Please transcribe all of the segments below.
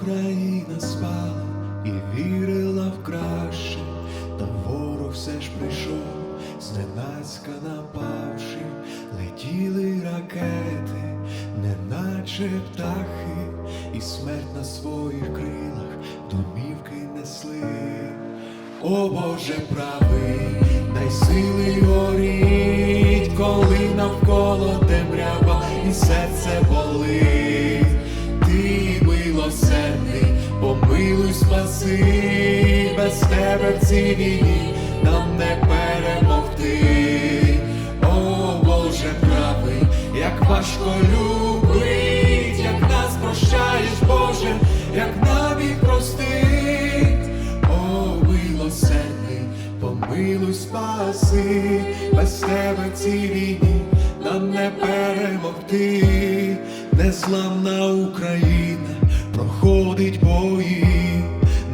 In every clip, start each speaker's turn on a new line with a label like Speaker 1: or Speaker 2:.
Speaker 1: Україна спала і вірила в краще, та ворог все ж прийшов, зненацька напавши, летіли ракети, неначе птахи, і смерть на своїх крилах домівки несли. О Боже правий, дай сили горіть, коли навколо темрява і серце болить. Милосердний, помилуй, спаси, без тебе в цій війні нам не перемогти. О Боже правий, як важко любить, як нас прощаєш, Боже, як нам їх простить. О, милосердний, помилуй, спаси, без тебе в цій війні нам не перемогти, незламна Україна проходить бої,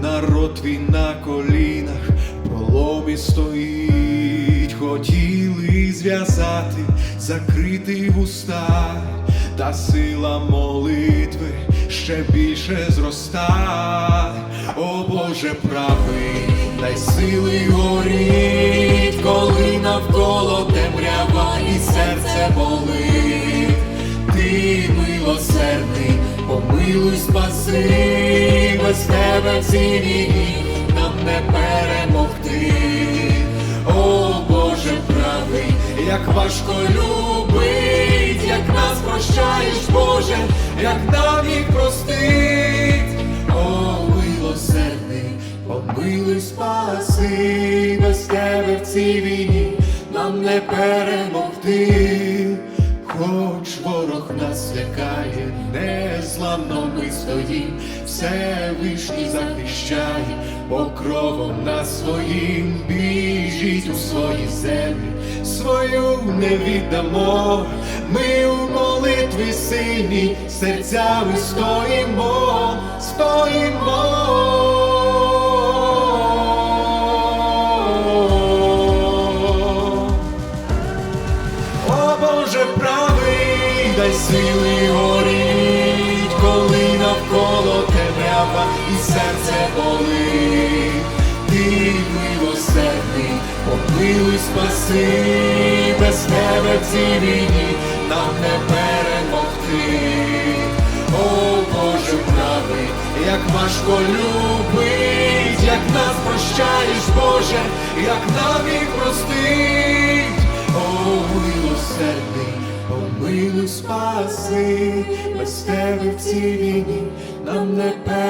Speaker 1: народ твій на колінах, проломі стоїть, хотіли зв'язати, закрити вуста, та сила молитви ще більше зростає. О Боже правий, дай сили горіть, помилуй, спаси, без тебе в цій війні нам не перемогти. О Боже правий, як важко любить, як нас прощаєш, Боже, як нам простить. О, милосердний, помилуй, спаси, без тебе в цій війні нам не перемогти. Ворог нас лякає, незламно ми стоїм, Всевишній захищає, покровом нас своїм біжіть у свої землі, свою не віддамо, ми у молитві сильні, серцями стоїмо, стоїмо. О Боже правий, дай сили горіть, коли навколо темрява і серце болить. Ти милосердний, помилуй, спаси, без тебе в цій війні нам не перемогти. О Боже правий, як важко любить, як нас прощаєш, Боже, як нам їх простить. Спаси, без тебе в цій війні нам не перемогти.